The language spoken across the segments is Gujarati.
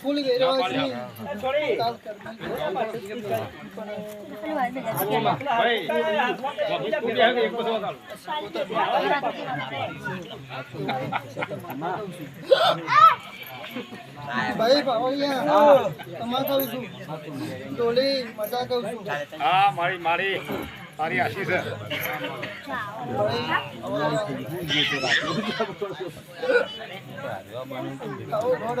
ફૂલ ભાઈ ભાવળિયા તમારે કહું છું. ટોલી મજા કહું છું હા મારી મારી તારી આશી છે આવો રોડ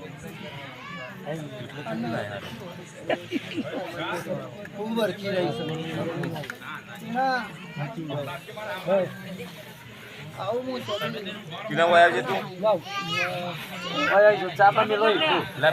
કરતો માર છ પેલા પોત છ ફેર પડવાનો ભાઈ ખૂબ વરખી રહી છે કિના છે તું મેલો લે